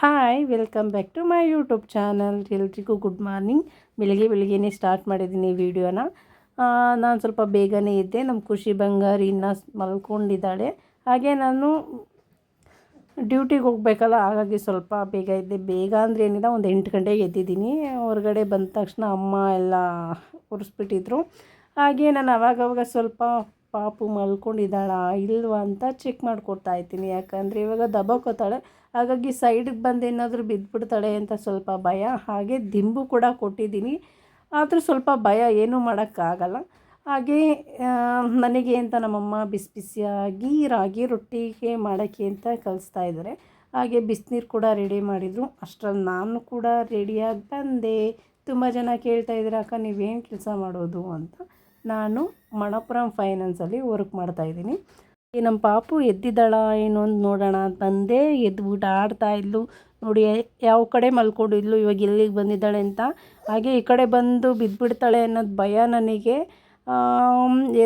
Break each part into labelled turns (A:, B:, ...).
A: Hi welcome back to my YouTube channel ಎಲ್ರಿಗೂ good morning ಬೆಳಿಗ್ಗೆ ಬೆಳಿಗ್ಗೆನೇ ಸ್ಟಾರ್ಟ್ ಮಾಡಿದ್ದೀನಿ ವೀಡಿಯೋನ ನಾನು ಸ್ವಲ್ಪ ಬೇಗನೆ ಇದ್ದೆ. ನಮ್ಮ ಖುಷಿ ಬಂಗಾರಿ ಇನ್ನೂ ಮಲ್ಕೊಂಡಿದ್ದಾಳೆ. ಹಾಗೆ ನಾನು ಡ್ಯೂಟಿಗೆ ಹೋಗ್ಬೇಕಲ್ಲ, ಹಾಗಾಗಿ ಸ್ವಲ್ಪ ಬೇಗ ಇದ್ದೆ. ಬೇಗ ಅಂದರೆ ಏನಿಲ್ಲ, ಒಂದು ಎಂಟು ಗಂಟೆಗೆ ಎದ್ದಿದ್ದೀನಿ. ಹೊರಗಡೆ ಬಂದ ತಕ್ಷಣ ಅಮ್ಮ ಎಲ್ಲ ಒರೆಸ್ಬಿಟ್ಟಿದ್ರು. ಹಾಗೆ ನಾನು ಅವಾಗವಾಗ ಸ್ವಲ್ಪ ಪಾಪು ಮಲ್ಕೊಂಡಿದ್ದಾಳಾ ಇಲ್ವಾ ಅಂತ ಚೆಕ್ ಮಾಡಿಕೊಡ್ತಾ ಇದ್ದೀನಿ. ಯಾಕಂದರೆ ಇವಾಗ ದಬಾಕೋತಾಳೆ. ಹಾಗಾಗಿ ಸೈಡಿಗೆ ಬಂದು ಏನಾದರೂ ಬಿದ್ದುಬಿಡ್ತಾಳೆ ಅಂತ ಸ್ವಲ್ಪ ಭಯ. ಹಾಗೆ ದಿಂಬು ಕೂಡ ಕೊಟ್ಟಿದ್ದೀನಿ. ಆದರೂ ಸ್ವಲ್ಪ ಭಯ ಏನೂ ಮಾಡೋಕ್ಕಾಗಲ್ಲ. ಹಾಗೆ ನನಗೆ ಅಂತ ನಮ್ಮಮ್ಮ ಬಿಸಿ ಬಿಸಿಯಾಗಿ ರಾಗಿ ರೊಟ್ಟಿಗೆ ಮಾಡೋಕ್ಕೆ ಅಂತ ಕಲಿಸ್ತಾ ಇದ್ದಾರೆ. ಹಾಗೆ ಬಿಸಿನೀರು ಕೂಡ ರೆಡಿ ಮಾಡಿದರು. ಅಷ್ಟರಲ್ಲಿ ನಾನು ಕೂಡ ರೆಡಿಯಾಗಿ ಬಂದೆ. ತುಂಬ ಜನ ಕೇಳ್ತಾ ಇದ್ದೀರ, ಅಕ್ಕ ನೀವೇನು ಕೆಲಸ ಮಾಡೋದು? ಅಂತ. ನಾನು ಮಣಪುರಂ ಫೈನಾನ್ಸಲ್ಲಿ ವರ್ಕ್ ಮಾಡ್ತಾಯಿದ್ದೀನಿ ಈ ನಮ್ಮ ಪಾಪು ಎದ್ದಿದ್ದಾಳ ಏನು ಅಂತ ನೋಡೋಣ. ಅಂತ ಬಂದೆ ಎದ್ಬಿಟ್ಟು ಆಡ್ತಾ ಇದ್ಲು. ನೋಡಿ, ಯಾವ ಕಡೆ ಮಲ್ಕೊಂಡಿದ್ಲು ಇವಾಗ ಎಲ್ಲಿಗೆ ಬಂದಿದ್ದಾಳೆ ಅಂತ. ಹಾಗೆ ಈ ಕಡೆ ಬಂದು ಬಿದ್ದುಬಿಡ್ತಾಳೆ ಅನ್ನೋದು ಭಯ ನನಗೆ.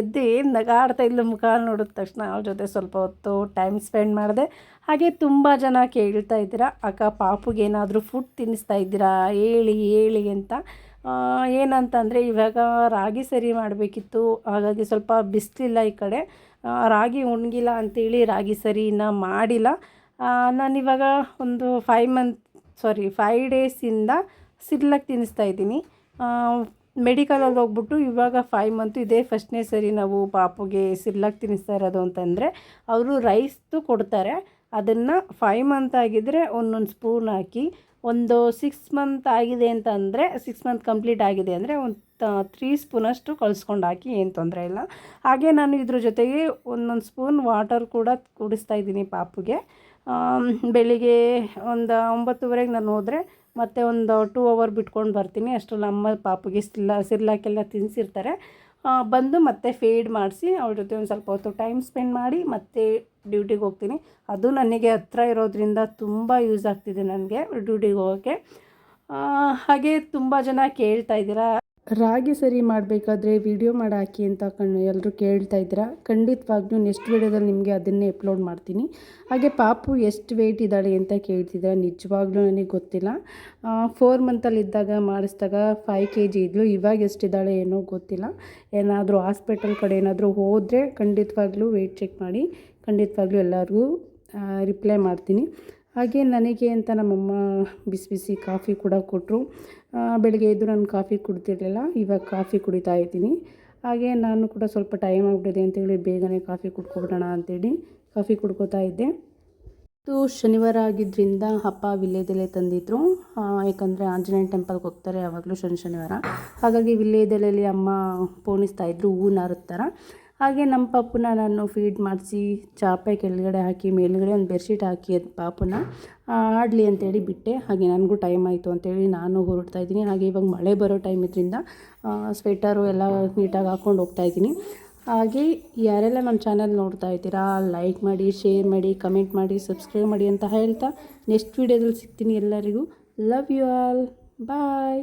A: ಎದ್ದು ನಗಾಡ್ತಾ ಇದ್ಲು ಮುಖ ನೋಡಿದ ತಕ್ಷಣ ಅವ್ರ ಜೊತೆ ಸ್ವಲ್ಪ ಹೊತ್ತು ಟೈಮ್ ಸ್ಪೆಂಡ್ ಮಾಡಿದೆ. ಹಾಗೆ ತುಂಬ ಜನ ಕೇಳ್ತಾ ಇದ್ದೀರಾ, ಅಕ್ಕ ಪಾಪುಗೆ ಏನಾದರೂ ಫುಡ್ ತಿನ್ನಿಸ್ತಾ ಇದ್ದೀರಾ? ಹೇಳಿ ಹೇಳಿ ಅಂತ. ಏನಂತಂದರೆ ಇವಾಗ ರಾಗಿ ಸರಿ ಮಾಡಬೇಕಿತ್ತು. ಹಾಗಾಗಿ ಸ್ವಲ್ಪ ಬಿಸಿಲಿಲ್ಲ ಈ ಕಡೆ. ರಾಗಿ ಉಣ್ಗಿಲ್ಲ ಅಂಥೇಳಿ ರಾಗಿ ಸರಿ ಇನ್ನೂ ಮಾಡಿಲ್ಲ. ನಾನಿವಾಗ ಒಂದು ಫೈವ್ ಮಂತ್ ಸಾರಿ ಫೈವ್ ಡೇಸಿಂದ ಸಿರ್ಲಕ್ ತಿನ್ನಿಸ್ತಾ ಇದ್ದೀನಿ. ಮೆಡಿಕಲಲ್ಲಿ ಹೋಗ್ಬಿಟ್ಟು ಇವಾಗ ಫೈವ್ ಮಂತು ಇದೇ ಫಸ್ಟ್ನೇ ಸರಿ ನಾವು ಪಾಪುಗೆ ಸಿರ್ಲಕ್ ತಿನ್ನಿಸ್ತಾ ಇರೋದು ಅಂತಂದರೆ ಅವರು ರೈಸ್ದು ಕೊಡ್ತಾರೆ. ಅದನ್ನು ಫೈವ್ ಮಂತ್ ಆಗಿದ್ದರೆ ಒಂದೊಂದು ಸ್ಪೂನ್ ಹಾಕಿ ಒಂದು ಸಿಕ್ಸ್ ಮಂತ್ ಆಗಿದೆ ಅಂತ ಅಂದರೆ ಸಿಕ್ಸ್ ಮಂತ್ ಕಂಪ್ಲೀಟ್ ಆಗಿದೆ ಅಂದರೆ ಒಂದು ತ್ರೀ ಸ್ಪೂನಷ್ಟು ಕಳಿಸ್ಕೊಂಡು ಹಾಕಿ ಏನು ತೊಂದರೆ ಇಲ್ಲ. ಹಾಗೆ ನಾನು ಇದ್ರ ಜೊತೆಗೆ ಒಂದೊಂದು ಸ್ಪೂನ್ ವಾಟರ್ ಕೂಡ ಕುಡಿಸ್ತಾ ಇದ್ದೀನಿ ಪಾಪುಗೆ. ಬೆಳಿಗ್ಗೆ ಒಂದು ಒಂಬತ್ತುವರೆಗೆ ನಾನು ಹೋದರೆ ಮತ್ತೆ ಒಂದು ಟೂ ಅವರ್ ಬಿಟ್ಕೊಂಡು ಬರ್ತೀನಿ. ಅಷ್ಟರಲ್ಲಿ ಅಮ್ಮ ಪಾಪುಗೆ ಸಿಲ್ಲ ಸಿರ್ಲಾಕೆಲ್ಲ ತಿನ್ನಿಸಿರ್ತಾರೆ ಬಂದು ಮತ್ತೆ ಫೇಡ್ ಮಾಡಿಸಿ, ಅವ್ರ ಜೊತೆ ಒಂದು ಸ್ವಲ್ಪ ಹೊತ್ತು ಟೈಮ್ ಸ್ಪೆಂಡ್ ಮಾಡಿ ಮತ್ತೆ ಡ್ಯೂಟಿಗೆ ಹೋಗ್ತೀನಿ. ಅದು ನನಗೆ ಹತ್ರ ಇರೋದ್ರಿಂದ ತುಂಬ ಯೂಸ್ ಆಗ್ತಿದೆ ನನಗೆ ಡ್ಯೂಟಿಗೆ ಹೋಗೋಕ್ಕೆ. ಹಾಗೆ ತುಂಬ ಜನ ಕೇಳ್ತಾ ಇದ್ದೀರಾ ರಾಗಿ ಸರಿ ಮಾಡಬೇಕಾದ್ರೆ ವಿಡಿಯೋ ಮಾಡಿ ಹಾಕಿ ಅಂತ ಕಣ್ಣು ಎಲ್ಲರೂ ಕೇಳ್ತಾ ಇದ್ದೀರಾ? ಖಂಡಿತವಾಗ್ಲೂ ನೆಕ್ಸ್ಟ್ ವಿಡಿಯೋದಲ್ಲಿ ನಿಮಗೆ ಅದನ್ನೇ ಅಪ್ಲೋಡ್ ಮಾಡ್ತೀನಿ. ಹಾಗೆ ಪಾಪು ಎಷ್ಟು ವೆಯ್ಟ್ ಇದ್ದಾಳೆ ಅಂತ ಕೇಳ್ತಿದ್ದೀರಾ? ನಿಜವಾಗ್ಲೂ ನನಗೆ ಗೊತ್ತಿಲ್ಲ. ಫೋರ್ ಮಂತಲ್ಲಿದ್ದಾಗ ಮಾಡಿಸಿದಾಗ ಫೈವ್ ಕೆ ಜಿ ಇದ್ಲು. ಇವಾಗ ಎಷ್ಟಿದ್ದಾಳೆ ಏನೋ ಗೊತ್ತಿಲ್ಲ. ಏನಾದರೂ ಹಾಸ್ಪಿಟಲ್ ಕಡೆ ಏನಾದರೂ ಹೋದರೆ ಖಂಡಿತವಾಗ್ಲೂ ವೆಯ್ಟ್ ಚೆಕ್ ಮಾಡಿ. ಖಂಡಿತವಾಗ್ಲೂ ಎಲ್ಲರಿಗೂ ರಿಪ್ಲೈ ಮಾಡ್ತೀನಿ. ಹಾಗೆ ನನಗೆ ಅಂತ ನಮ್ಮಮ್ಮ ಬಿಸಿ ಬಿಸಿ ಕಾಫಿ ಕೂಡ ಕೊಟ್ಟರು ಬೆಳಗ್ಗೆ ಎದ್ದು ನಾನು ಕಾಫಿ ಕುಡ್ತಿರಲಿಲ್ಲ, ಇವಾಗ ಕಾಫಿ ಕುಡಿತಾ ಇದ್ದೀನಿ. ಹಾಗೆ ನಾನು ಕೂಡ ಸ್ವಲ್ಪ ಟೈಮ್ ಆಗಿಬಿಟ್ಟಿದೆ ಅಂತೇಳಿ ಬೇಗನೆ ಕಾಫಿ ಕುಡ್ಕೊಬಿಡೋಣ ಅಂತೇಳಿ ಕಾಫಿ ಕುಡ್ಕೋತಾ ಇದ್ದೆ. ಇದು ಶನಿವಾರ ಆಗಿದ್ದರಿಂದ ಅಪ್ಪ ವಿಲ್ಲೇದೆಲೆ ತಂದಿದ್ರು. ಯಾಕಂದರೆ ಆಂಜನೇಯ ಟೆಂಪಲ್ಗೆ ಹೋಗ್ತಾರೆ, ಯಾವಾಗಲೂ ಶನಿ ಶನಿವಾರ. ಹಾಗಾಗಿ ವಿಲ್ಲೇದೆಲೆಯಲ್ಲಿ ಅಮ್ಮ ಪೋಣಿಸ್ತಾ ಇದ್ರು ಹೂ ನಾರುತ್ತರ ಹಾಗೆ ನಮ್ಮ ಪಾಪುನ ನಾನು ಫೀಡ್ ಮಾಡಿಸಿ, ಚಾಪೆ ಕೆಳಗಡೆ ಹಾಕಿ, ಮೇಲುಗಡೆ ಒಂದು ಬೆಡ್ಶೀಟ್ ಹಾಕಿ ಅದು ಪಾಪುನ ಆಡಲಿ ಅಂತೇಳಿ ಬಿಟ್ಟೆ. ಹಾಗೆ ನನಗೂ ಟೈಮ್ ಆಯಿತು ಅಂತೇಳಿ ನಾನು ಹೊರಡ್ತಾ ಇದ್ದೀನಿ. ಹಾಗೆ ಇವಾಗ ಮಳೆ ಬರೋ ಟೈಮ್ ಇದರಿಂದ ಸ್ವೆಟರು ಎಲ್ಲ ನೀಟಾಗಿ ಹಾಕ್ಕೊಂಡು ಹೋಗ್ತಾ ಇದ್ದೀನಿ. ಹಾಗೆ ಯಾರೆಲ್ಲ ನಮ್ಮ ಚಾನಲ್ ನೋಡ್ತಾ ಇದ್ದೀರಾ ಲೈಕ್ ಮಾಡಿ ಶೇರ್ ಮಾಡಿ ಕಮೆಂಟ್ ಮಾಡಿ ಸಬ್ಸ್ಕ್ರೈಬ್ ಮಾಡಿ ಅಂತ ಹೇಳ್ತಾ ನೆಕ್ಸ್ಟ್ ವೀಡಿಯೋದಲ್ಲಿ ಸಿಗ್ತೀನಿ ಎಲ್ಲರಿಗೂ. Love you all bye